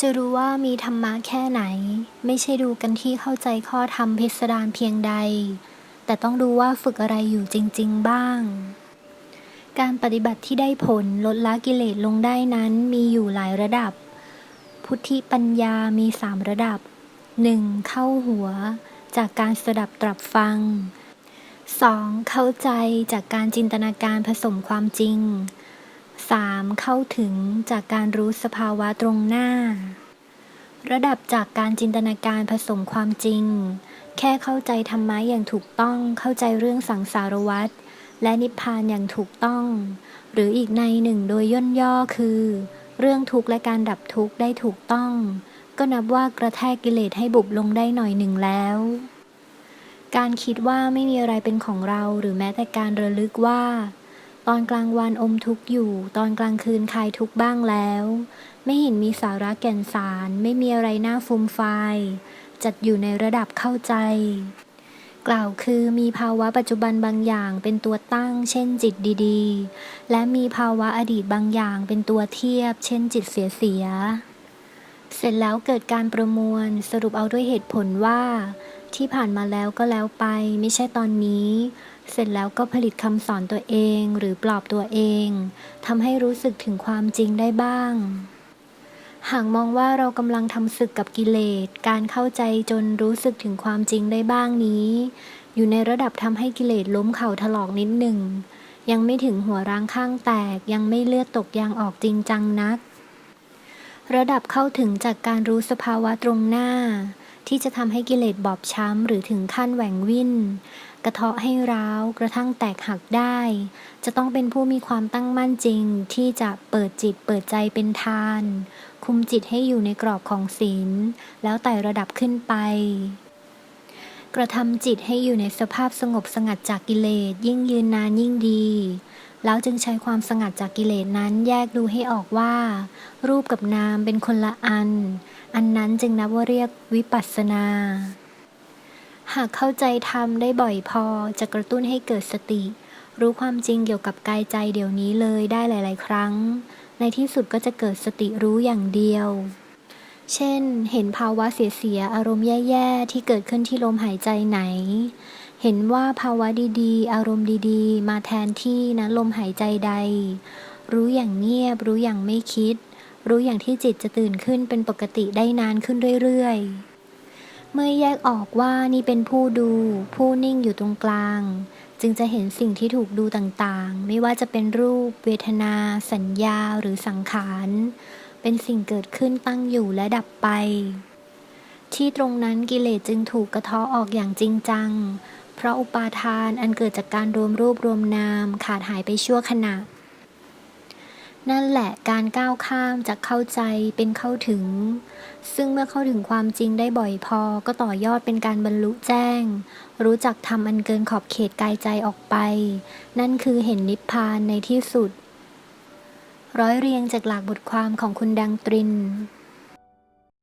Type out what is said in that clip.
จะรู้ว่ามีธรรมะแค่ไหน ไม่ใช่ดูกันที่เข้าใจข้อธรรมพิสดารเพียงใด แต่ต้องดูว่าฝึกอะไรอยู่จริง ๆ บ้าง การปฏิบัติที่ได้ผลลดละกิเลสลงได้นั้นมีอยู่หลายระดับ พุทธิปัญญามีสามระดับ 1. เข้าหัว จากการสดับตรับฟัง 2. เข้าใจจากการจินตนาการผสมความจริง 3. เข้าถึงจากการรู้สภาวะตรงหน้า ระดับจากการจินตนาการผสมความจริง แค่เข้าใจธรรมะอย่างถูกต้องเข้าใจเรื่องสังสารวัฏและนิพพานอย่างถูกต้อง หรืออีกในหนึ่งโดยย่นย่อคือ เรื่องทุกข์และการดับทุกข์ได้ถูกต้อง ก็นับว่ากระแทกกิเลสให้บุบลงได้หน่อยหนึ่งแล้ว การคิดว่าไม่มีอะไรเป็นของเราหรือแม้แต่การระลึกว่า ตอนกลางวันอมทุกข์อยู่ ตอนกลางคืนคลายทุกข์บ้างแล้ว ไม่เห็นมีสาระแก่นสาร ไม่มีอะไรน่าฟูมฟายจัดอยู่ในระดับเข้าใจ กล่าวคือมีภาวะปัจจุบันบางอย่างเป็นตัวตั้ง เช่นจิตดีๆ และมีภาวะอดีตบางอย่างเป็นตัวเทียบ เช่นจิตเสียๆเสร็จแล้วเกิดการประมวลสรุปเอาด้วยเหตุผลว่า ที่ผ่านมาแล้วก็แล้วไป ไม่ใช่ตอนนี้ เสร็จแล้วก็ผลิตคำสอนตัวเองหรือปลอบตัวเองทำให้รู้สึกถึงความจริงได้บ้าง หากมองว่าเรากำลังทำศึกกับกิเลส การเข้าใจจนรู้สึกถึงความจริงได้บ้างนี้ อยู่ในระดับทำให้กิเลสล้มเข่าถลอกนิดหนึ่ง ยังไม่ถึงหัวร้างข้างแตก ยังไม่เลือดตกยางออกจริงจังนัก ระดับเข้าถึงจากการรู้สภาวะตรงหน้า ที่จะทำให้กิเลสบอบช้ำหรือถึงขั้นแหว่งวิ่นกระเทาะให้ร้าวกระทั่งแตกหักได้ จะต้องเป็นผู้มีความตั้งมั่นจริง ที่จะเปิดจิตเปิดใจเป็นทาน คุมจิตให้อยู่ในกรอบของศีลแล้วไต่ระดับขึ้นไป กระทำจิตให้อยู่ในสภาพสงบสงัดจากกิเลสยิ่งยืนนานยิ่งดี แล้วจึงใช้ความสงัดจากกิเลสนั้นแยกดูให้ออกว่า รูปกับนามเป็นคนละอัน อันนั้นจึงนับว่าเรียกวิปัสสนา หากเข้าใจธรรมได้บ่อยพอจะกระตุ้นให้เกิดสติ รู้ความจริงเกี่ยวกับกายใจเดี๋ยวนี้เลยได้หลาย ๆ ครั้ง ในที่สุดก็จะเกิดสติรู้อย่างเดียว เช่น เห็นภาวะเสียๆ อารมณ์แย่ๆ ที่เกิดขึ้นที่ลมหายใจไหน เห็นว่าภาวะดีๆ อารมณ์ดีๆ มาแทนที่นะลมหายใจใด รู้อย่างเงียบ รู้อย่างไม่คิด รู้อย่างที่จิตจะตื่นขึ้นเป็นปกติได้นานขึ้นเรื่อยๆ เมื่อแยกออกว่านี่เป็นผู้ดู ผู้นิ่งอยู่ตรงกลาง จึงจะเห็นสิ่งที่ถูกดูต่างๆ ไม่ว่าจะเป็นรูป เวทนา สัญญาหรือสังขาร เป็นสิ่งเกิดขึ้นตั้งอยู่และดับไป ที่ตรงนั้นกิเลสจึงถูกกระเทาะออกอย่างจริงจัง เพราะอุปาทานอันเกิดจากการรวมรูปรวมนามขาดหายไปชั่วขณะ นั่นแหละการก้าวข้ามจากเข้าใจเป็นเข้าถึง ซึ่งเมื่อเข้าถึงความจริงได้บ่อยพอก็ต่อยอดเป็นการบรรลุแจ้ง รู้จักทำอันเกินขอบเขตกายใจออกไป นั่นคือเห็นนิพพานในที่สุด ร้อยเรียงจากหลักบทความของคุณดังตริน